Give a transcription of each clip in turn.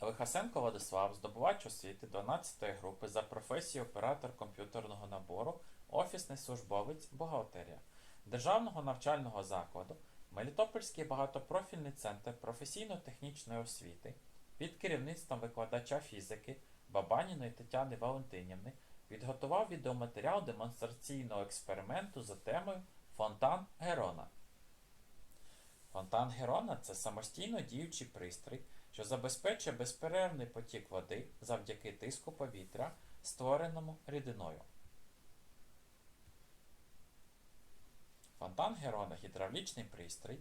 Лихасенко Владислав, здобувач освіти 12 групи за професією оператор комп'ютерного набору, офісний службовець, бухгалтерія Державного навчального закладу, Мелітопольський багатопрофільний центр професійно-технічної освіти під керівництвом викладача фізики Бабаніної Тетяни Валентинівни підготував відеоматеріал демонстраційного експерименту за темою Фонтан Герона. Фонтан Герона це самостійно діючий пристрій, що забезпечує безперервний потік води завдяки тиску повітря, створеному рідиною. Фонтан Герона гідравлічний пристрій,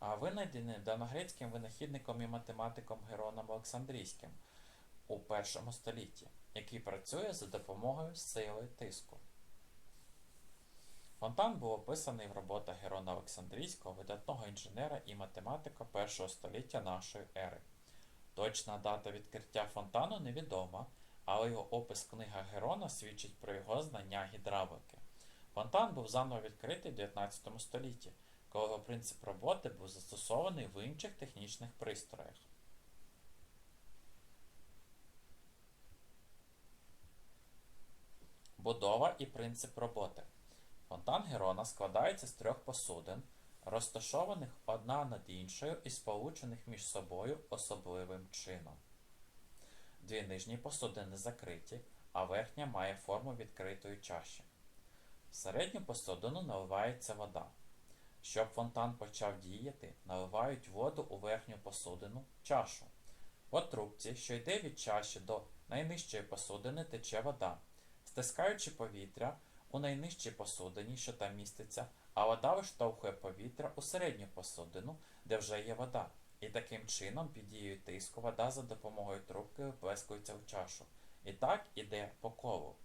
винайдений даногрецьким винахідником і математиком Героном Олександрійським у першому столітті, який працює за допомогою сили тиску. Фонтан був описаний в роботах Герона Олександрійського, видатного інженера і математика першого століття нашої ери. Точна дата відкриття фонтану невідома, але його опис в книгах Герона свідчить про його знання гідравлики. Фонтан був заново відкритий в 19 столітті, коли його принцип роботи був застосований в інших технічних пристроях. Будова і принцип роботи. Фонтан Герона складається з трьох посудин, розташованих одна над іншою і сполучених між собою особливим чином. Дві нижні посудини закриті, а верхня має форму відкритої чаші. В середню посудину наливається вода. Щоб фонтан почав діяти, наливають воду у верхню посудину чашу. По трубці, що йде від чаші до найнижчої посудини, тече вода. Стискаючи повітря у найнижчій посудині, що там міститься, а вода виштовхує повітря у середню посудину, де вже є вода. І таким чином, під дією тиску, вода за допомогою трубки виплескується в чашу. І так іде по колу.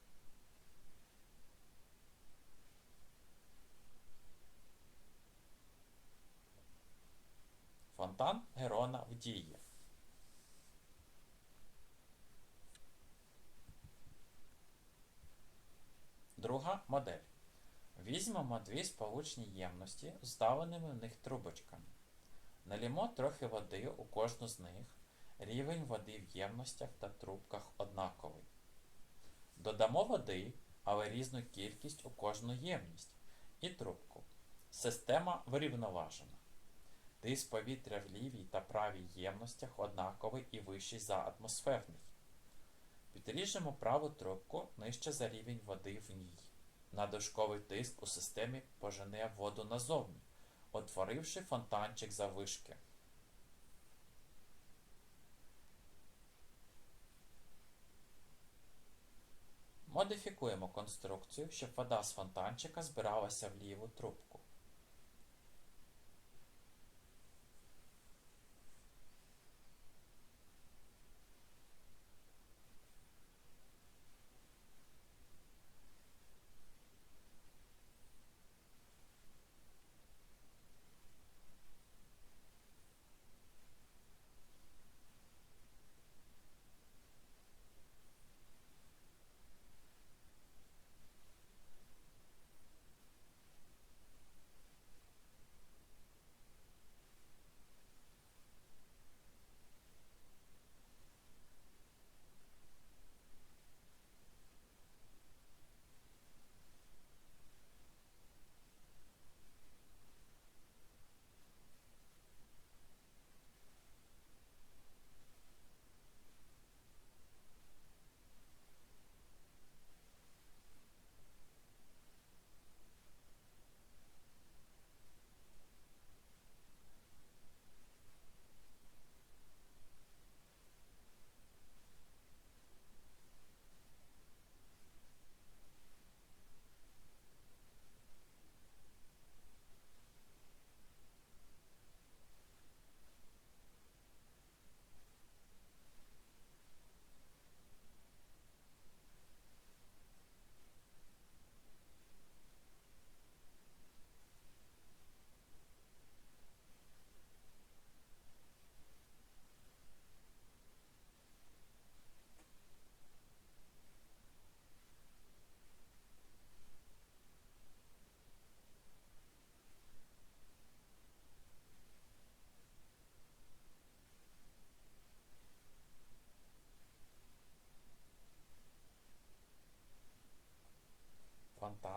Фонтан Герона в дії. Друга модель. Візьмемо дві сполучні ємності з вставленими в них трубочками. Налімо трохи води у кожну з них. Рівень води в ємностях та трубках однаковий. Додамо води, але різну кількість у кожну ємність і трубку. Система врівноважена. Тиск повітря в лівій та правій ємностях однаковий і вищий за атмосферний. Підріжемо праву трубку нижче за рівень води в ній. Надлишковий тиск у системі пожене воду назовні, утворивши фонтанчик завишки. Модифікуємо конструкцію, щоб вода з фонтанчика збиралася в ліву трубку.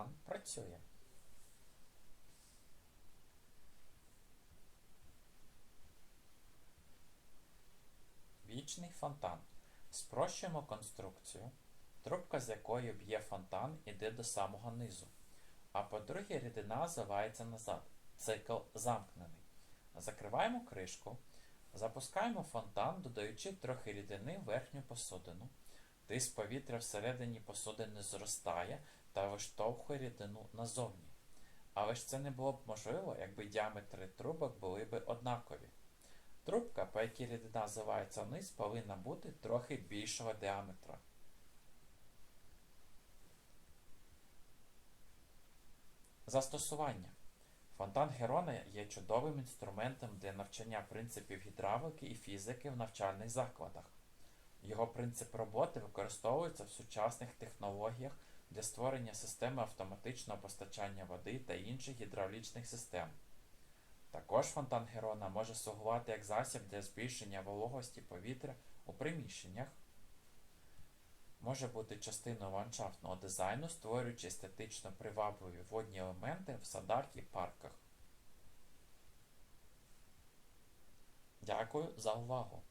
Фонтан працює. Вічний фонтан. Спрощуємо конструкцію, трубка з якої б'є фонтан іде до самого низу. А по-друге, рідина заливається назад. Цикл замкнений. Закриваємо кришку, запускаємо фонтан, додаючи трохи рідини в верхню посудину. Тиск повітря всередині посудини зростає та виштовхує рідину назовні. Але ж це не було б можливо, якби діаметри трубок були б однакові. Трубка, по якій рідина заливається вниз, повинна бути трохи більшого діаметра. Застосування. Фонтан Герона є чудовим інструментом для навчання принципів гідравлики і фізики в навчальних закладах. Його принцип роботи використовується в сучасних технологіях для створення системи автоматичного постачання води та інших гідравлічних систем. Також фонтан Герона може слугувати як засіб для збільшення вологості повітря у приміщеннях, може бути частиною ландшафтного дизайну, створюючи естетично привабливі водні елементи в садах і парках. Дякую за увагу!